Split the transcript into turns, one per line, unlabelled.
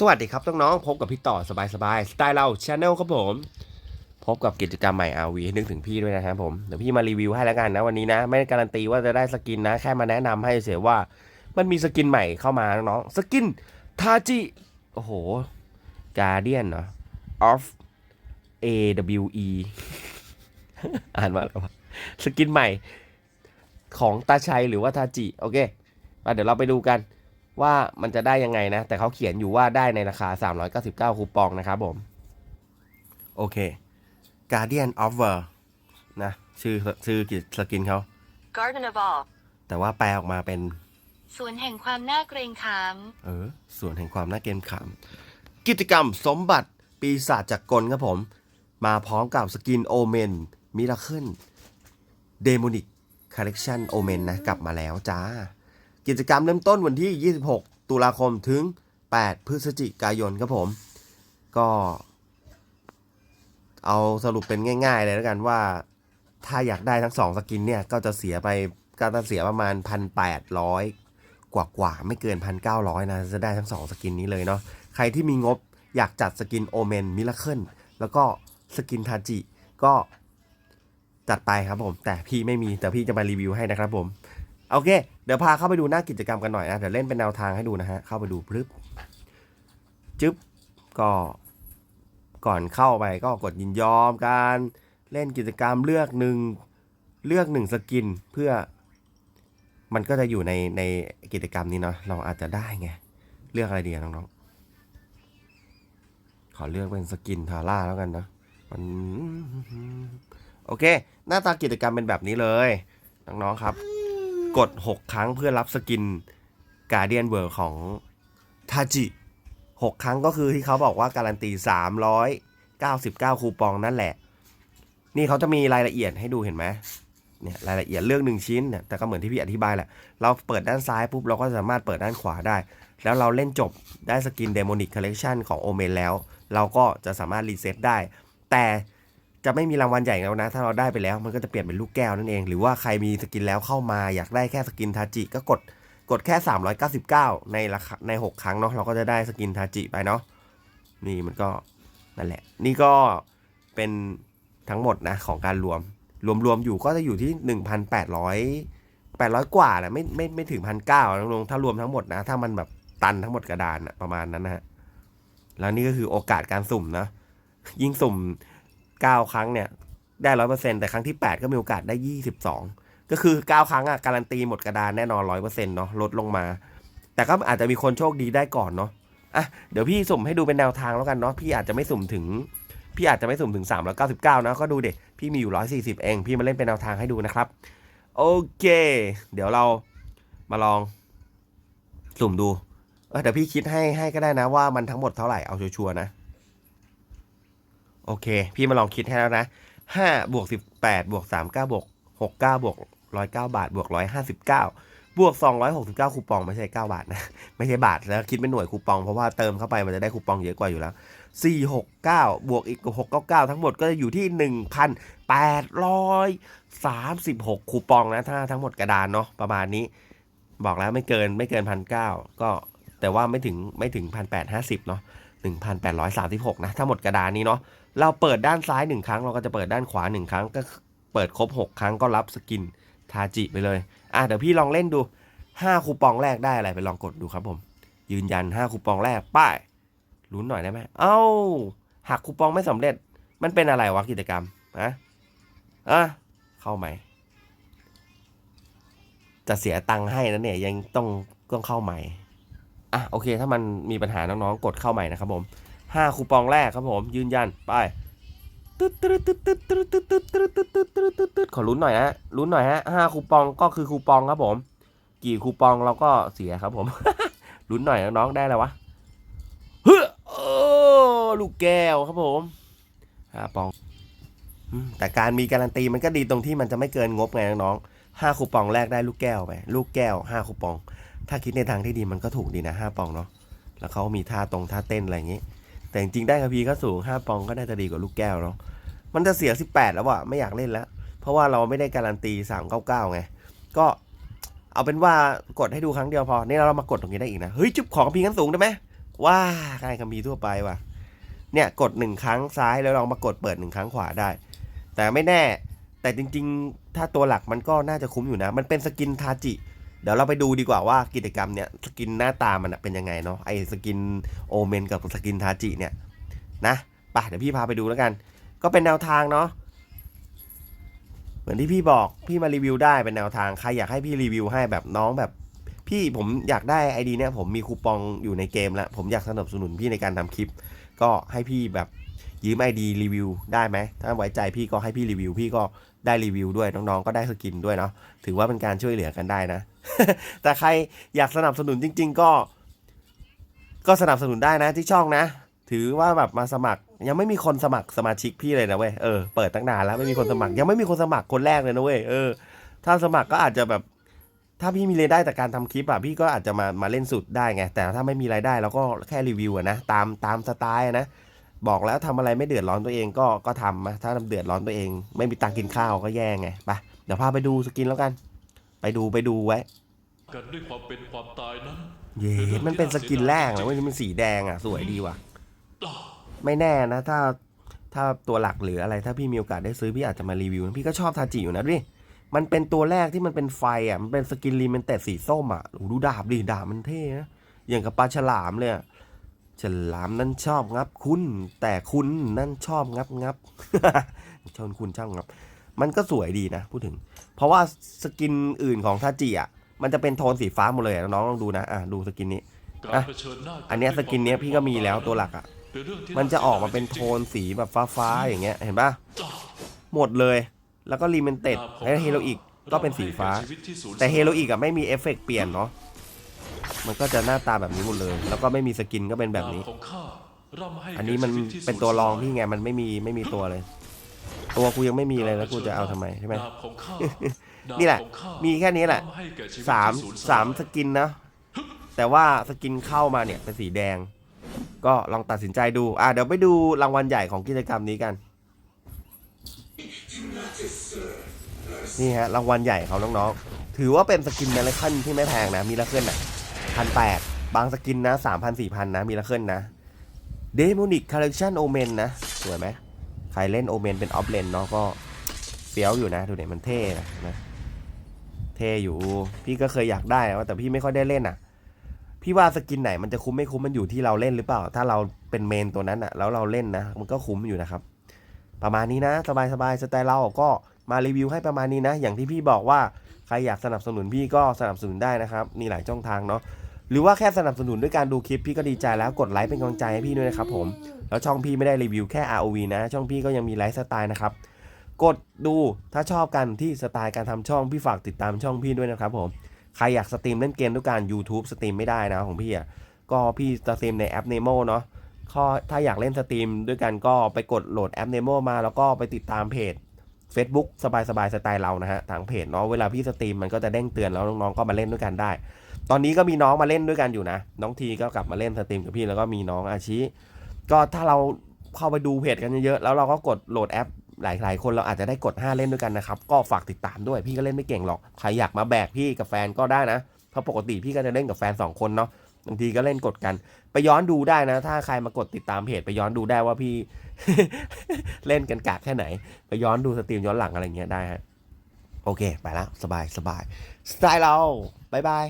สวัสดีครับน้องๆพบกับพี่ต่อสบายๆสไตล์เราชาแนลครับผม พบกับกิจกรรมใหม่ RV ให้นึกถึงพี่ด้วยนะครับผมเดี๋ยวพี่มารีวิวให้แล้วกันนะวันนี้นะ ไม่ได้การันตีว่าจะได้สกินนะ แค่มาแนะนำให้เสียว่า มันมีสกินใหม่เข้ามาน้องๆสกินทาจิโอ้โห Guardian เนาะ of A W E อ่านว่าอะไรวะสกินใหม่ของตาชัยหรือว่าทาจิโอเคมาเดี๋ยวเราไปดูกัน ว่ามันจะได้ยังไงนะ แต่เขาเขียนอยู่ว่าได้ในราคา 399 คูปองนะครับผม โอเค Guardian of World นะ ชื่อชื่อสกินเขา
Garden of All
แต่ว่าแปลออกมาเป็น
สวนแห่งความน่าเกรงขาม
เออส่วนแห่งความน่าเกรงขาม กิจกรรมสมบัติปีศาจจากกลครับผม มาพร้อมกับสกินโอเมนมิราเคิลเดโมนิกคอลเลกชันโอเมนนะ กลับมาแล้วจ้า กิจกรรมเริ่มต้นวันที่ 26 ตุลาคมถึง 8 พฤศจิกายนครับผม ก็ เอาสรุปเป็นง่าย ๆ เลยแล้วกันว่า ถ้าอยากได้ทั้งสองสกินเนี่ย ก็จะเสียไปก็จะเสียประมาณ 1,800 กว่ากว่าไม่เกิน 1,900 นะ จะได้ทั้งสองสกินนี้เลยเนาะใครที่มีงบอยากจัดสกินโอเมนมิราเคิลแล้วก็สกินทาจิก็จัดไปครับผม แต่พี่ไม่มีแต่พี่จะมารีวิวให้นะครับผม โอเค เดี๋ยวพาเข้าไปดูหน้ากิจกรรมกันหน่อยนะ เดี๋ยวเล่นเป็นแนวทางให้ดูนะฮะ เข้าไปดูปึ๊บจึ๊บ ก็ก่อนเข้าไปก็กดยินยอมการเล่นกิจกรรมเลือกหนึ่งเลือกหนึ่งสกินเพื่อ มันก็จะอยู่ในในกิจกรรมนี้เนาะ เราอาจจะได้ไง เลือกอะไรดีน้องๆ ขอเลือกเป็นสกินทาร่าแล้วกันนะมันโอเค หน้าตากิจกรรมเป็นแบบนี้เลย น้องๆครับ กด 6 ครั้งเพื่อรับสกิน Guardian World ของทาจิ6 ครั้งก็คือที่เขาบอกว่าการันตี 399 คูปองนั่นแหละ นี่เขาจะมีรายละเอียดให้ดูเห็นไหมเนี่ยรายละเอียดเรื่องหนึ่งชิ้นเนี่ยแต่ก็เหมือนที่พี่อธิบายแหละ เราเปิดด้านซ้ายปุ๊บ เราก็สามารถเปิดด้านขวาได้ แล้วเราเล่นจบได้สกินเดโมนิกคอลเล t ชันของโอเมนแล้ว เราก็จะสามารถรีเซ็ตได้ แต่ จะไม่มีรางวัลใหญ่แล้วนะ ถ้าเราได้ไปแล้วมันก็จะเปลี่ยนเป็นลูกแก้วนั่นเอง หรือว่าใครมีสกินแล้วเข้ามาอยากได้แค่สกินทาจิก็กดกดแค่ 399 ในราคาใน 6 ครั้งเนาะเราก็จะได้สกินทาจิไปเนาะนี่มันก็นั่นแหละ นี่ก็เป็นทั้งหมดนะของการรวม รวมๆอยู่ก็จะอยู่ที่ 1,800 800 กว่าแหละไม่ไม่ไม่ถึงพันเก้าลงถ้ารวมทั้งหมดนะ ถ้ามันแบบตันทั้งหมดกระดานอะประมาณนั้นนะฮะแล้วนี่ก็คือโอกาสการสุ่มนะยิ่งสุ่ม 9 ครั้งเนี่ยได้ร้อยเปอร์เซ็นแต่ครั้งที่ 8 ก็มีโอกาสได้ 22 ก็คือ 9 ครั้งอะการันตีหมดกระดานแน่นอนร้อยเปอร์เซ็นต์เนาะลดลงมา แต่ก็อาจจะมีคนโชคดีได้ก่อนเนาะอะเดี๋ยวพี่สุ่มให้ดูเป็นแนวทางแล้วกันเนาะพี่อาจจะไม่สุ่มถึง พี่อาจจะไม่สุ่มถึง 399 นะก็ดูเด็พี่มีอยู่ 140 เอง พี่มาเล่นเป็นแนวทางให้ดูนะครับโอเค เดี๋ยวเรามาลองสุ่มดูเออเดี๋ยวพี่คิดให้ให้ก็ได้นะว่ามันทั้งหมดเท่าไหร่เอาชัวร์ๆนะ โอเค พี่มาลองคิดให้แล้วนะห้าบวกสิบแปดบวกสามเก้าบวกหกเก้าบวกร้อยเก้าบาทบวกร้อยห้าสิบเก้าบวกสองร้อยหกสิบเก้าคูปองไม่ใช่เก้าบาทนะ ไม่ใช่บาทแล้วคิดเป็นหน่วยคูปองเพราะว่าเติมเข้าไปมันจะได้คูปองเยอะกว่าอยู่แล้วสี่หกเก้าบวกอีกหกเก้าเก้าทั้งหมดก็จะอยู่ที่หนึ่งพันแปดร้อยสามสิบหกคูปองนะ ถ้าทั้งหมดกระดานเนาะประมาณนี้ บอกแล้วไม่เกินไม่เกินพันเก้าก็แต่ว่าไม่ถึงไม่ถึงพันแปดห้าสิบเนาะหนึ่งพันแปดร้อยสามสิบหกนะถ้าหมดกระดานนี้เนาะ เราเปิดด้านซ้ายหนึ่งครั้ง เราก็จะเปิดด้านขวาหนึ่งครั้ง ก็เปิดครบ 6 ครั้งก็รับสกินทาจิไปเลย อะเดี๋ยวพี่ลองเล่นดู 5 คูปองแรกได้อะไรไปลองกดดูครับผม ยืนยัน 5 คูปองแรกป้ายลุ้นหน่อยได้ไหมเอ้าหักคูปองไม่สำเร็จ มันเป็นอะไรวะกิจกรรมอะอะเข้าใหม่จะเสียตังค์ให้นะเนี่ยยังต้องต้องเข้าใหม่ อะโอเค ถ้ามันมีปัญหาน้องๆกดเข้าใหม่นะครับผม ห้าคูปองแรกครับผมยืนยันไปตึ๊ดตึ๊ดตึ๊ดตึ๊ดตึ๊ดตึ๊ดตึ๊ดตึ๊ดตึ๊ดตึ๊ดตึ๊ดตึ๊ดตึ๊ดขอลุ้นหน่อยฮะลุ้นหน่อยฮะห้าคูปองก็คือคูปองครับผม กี่คูปองเราก็เสียครับผมลุ้นหน่อยน้องๆได้แล้ววะเฮ้อโอ้ลูกแก้วครับผมห้าปองแต่การมีการันตีมันก็ดีตรงที่มันจะไม่เกินงบไงน้องๆห้าคูปองแรกได้ลูกแก้วไปลูกแก้วห้าคูปอง ถ้าคิดในทางที่ดีมันก็ถูกดีนะห้าปองเนาะแล้วเขามีท่าตรงท่าเต้นอะไรอย่างงี้ แต่จริงๆได้กระพีก็สูง5ปองก็น่าจะดีกว่าลูกแก้วเนาะมันจะเสีย 18 แล้วอะไม่อยากเล่นแล้ว เพราะว่าเราไม่ได้การันตี 399 ไง ก็เอาเป็นว่ากดให้ดูครั้งเดียวพอ นี่เรามากดตรงนี้ได้อีกนะ เฮ้ยจุบของกระพีขั้นสูงได้ไหมว้าง่ายคำพีร์ทั่วไปว่ะ เนี่ยกดหนึ่งครั้งซ้ายแล้วลองมากดเปิดหนึ่งครั้งขวาได้ แต่ไม่แน่ แต่จริง ๆ ถ้าตัวหลักมันก็น่าจะคุ้มอยู่นะ มันเป็นสกินทาจิ เดี๋ยวเราไปดูดีกว่าว่ากิจกรรมเนี่ยสกินหน้าตามันเป็นยังไงเนาะไอ้สกินโอเมนกับสกินทาจิเนี่ยนะไปเดี๋ยวพี่พาไปดูแล้วกัน ก็เป็นแนวทางเนาะเหมือนที่พี่บอกพี่มารีวิวได้เป็นแนวทางใครอยากให้พี่รีวิวให้แบบน้องแบบ พี่ผมอยากได้ไอดีเนี่ยผมมีคูปองอยู่ในเกมแล้วผมอยากสนับสนุนพี่ในการทำคลิป ก็ให้พี่แบบ ยืมไอดีรีวิวได้ไหมถ้าไว้ใจพี่ก็ให้พี่รีวิว พี่ก็ได้รีวิวด้วยน้องๆก็ได้สกินด้วยเนาะถือว่าเป็นการช่วยเหลือกันได้นะ แต่ใครอยากสนับสนุนจริง ๆ ก็ ก็สนับสนุนได้นะที่ช่องนะ ถือว่าแบบมาสมัคร ยังไม่มีคนสมัครสมาชิกพี่เลยนะเว้ยเออเปิดตั้งนานแล้วไม่มีคนสมัคร ยังไม่มีคนสมัครคนแรกเลยนะเว้ยเออถ้าสมัครก็อาจจะแบบถ้าพี่มีรายได้จากการทำคลิปอะพี่ก็อาจจะมามาเล่นสุดได้ไง แต่ถ้าไม่มีรายได้เราก็แค่รีวิวอะนะ ตามตามสไตล์นะ บอกแล้วทำอะไรไม่เดือดร้อนตัวเองก็ก็ทำนะถ้าเดือดร้อนตัวเอง ไม่มีตังค์กินข้าวก็แย่ไงไปเดี๋ยวพาไปดูสกินแล้วกัน ไปดูไปดูไว้
กันด้วยความเป็นความตายนั้น
เย้มันเป็นสกินแรกนะเว้ยมันสีแดงอะ สวยดีว่ะ ไม่แน่นะถ้าถ้าตัวหลักหรืออะไร ถ้าพี่มีโอกาสได้ซื้อพี่อาจจะมารีวิวนะพี่ก็ชอบทาจิอยู่นะดิมันเป็นตัวแรกที่มันเป็นไฟอะมันเป็นสกินรีเมนเต็ดสีส้มอะโอ้โหดูดาบดิดาบมันเท่นะอย่างกับปลาฉลามเลยอะ ฉลามนั่นชอบงับคุณ แต่คุณนั่นชอบงับงับชอบคุณชอบงับ มันก็สวยดีนะพูดถึง เพราะว่าสกินอื่นของทาจิอะมันจะเป็นโทนสีฟ้าหมดเลยน้องลองดูนะอะดูสกินนี้อะอันนี้สกินนี้พี่ก็มีแล้วตัวหลักอะมันจะออกมาเป็นโทนสีแบบฟ้าๆอย่างเงี้ยเห็นปะหมดเลยแล้วก็รีเมนเต็ดแล้วเฮโรอีกก็เป็นสีฟ้า แต่เฮโรอีกอะไม่มีเอฟเฟกต์เปลี่ยนเนาะ มันก็จะหน้าตาแบบนี้หมดเลย แล้วก็ไม่มีสกินก็เป็นแบบนี้
ดาของข้าร่ำให้
อันนี้มัน
แก่ชีวิที่
เป็นตัวรอง
สูญ
พี่ไงมันไม่มีไม่มีตัวเลย ตัวกูยังไม่มีเลยแล้วกูจะเอาทำไมใช่ไหม
ดาบของข้า
นี่แหละ
ดาบของข้า
มีแค่นี้แหละ
ร่ำให้แก่ชีวิต
สาม
ที่สูญย
สามสกินนะ แต่ว่าสกินเข้ามาเนี่ยเป็นสีแดง ก็ลองตัดสินใจดู อะเดี๋ยวไปดูรางวัลใหญ่ของกิจกรรมนี้กัน นี่ฮะรางวัลใหญ่ของน้องๆ ถือว่าเป็นสกินเมลคันที่ไม่แพงนะ มีละเคิลอะ พันแปดบางสกินนะสามพันสี่พันนะมีละเคิลนะเดโมนิกคอลเล t ชันโอเมนนะสวยไหมใครเล่นโอเมนเป็นออฟเลนเนาะก็เฟี้ยวอยู่นะ ดูเนี่ยมันเท่นะนะ เท่อยู่ พี่ก็เคยอยากได้แต่พี่ไม่ค่อยได้เล่นอะ พี่ว่าสกินไหนมันจะคุ้มไม่คุ้มมันอยู่ที่เราเล่นหรือเปล่า ถ้าเราเป็นเมนตัวนั้นอะ แล้วเราเล่นนะ มันก็คุ้มอยู่นะครับ ประมาณนี้นะ สบายสบายสไตล์เราก็มารีวิวให้ประมาณนี้นะ อย่างที่พี่บอกว่าใครอยากสนับสนุนพี่ก็สนับสนุนได้นะครับ มีหลายช่องทางเนาะ หรือว่าแค่สนับสนุนด้วยการดูคลิปพี่ก็ดีใจแล้วกดไลค์เป็นกำลังใจให้พี่ด้วยนะครับผม แล้วช่องพี่ไม่ได้รีวิวแค่ ROV นะ ช่องพี่ก็ยังมีไลฟ์สไตล์นะครับ กดดูถ้าชอบกันที่สไตล์การทำช่องพี่ฝากติดตามช่องพี่ด้วยนะครับผมใครอยากสตรีมเล่นเกมด้วยการ YouTube สตรีมไม่ได้นะของพี่อะก็พี่สตรีมในแอป Nemo เนาะข้อถ้าอยากเล่นสตรีมด้วยกันก็ไปกดโหลดแอป Nemo มาแล้วก็ไปติดตามเพจ Facebook สบายสบายๆสไตล์เรานะฮะทางเพจเนาะเวลาพี่สตรีมมันก็จะเด้งเตือนแล้วน้องๆก็มาเล่นด้วยกันได้ ตอนนี้ก็มีน้องมาเล่นด้วยกันอยู่นะ น้องทีก็กลับมาเล่นสตรีมกับพี่แล้วก็มีน้องอาชิก็ถ้าเราเข้าไปดูเพจกันเยอะๆแล้วเราก็กดโหลดแอปหลายๆ คนเราอาจจะได้กด 5 เล่นด้วยกันนะครับ ก็ฝากติดตามด้วยพี่ก็เล่นไม่เก่งหรอก ใครอยากมาแบกพี่กับแฟนก็ได้นะ เพราะปกติพี่ก็จะเล่นกับแฟน 2 คนเนาะ บางทีก็เล่นกดกัน ไปย้อนดูได้นะ ถ้าใครมากดติดตามเพจไปย้อนดูได้ว่าพี่ เล่นกันกากแค่ไหน ไปย้อนดูสตรีมย้อนหลังอะไรเงี้ยได้ฮะ โอเค ไปแล้วสบายสบายสไตล์เราบายบาย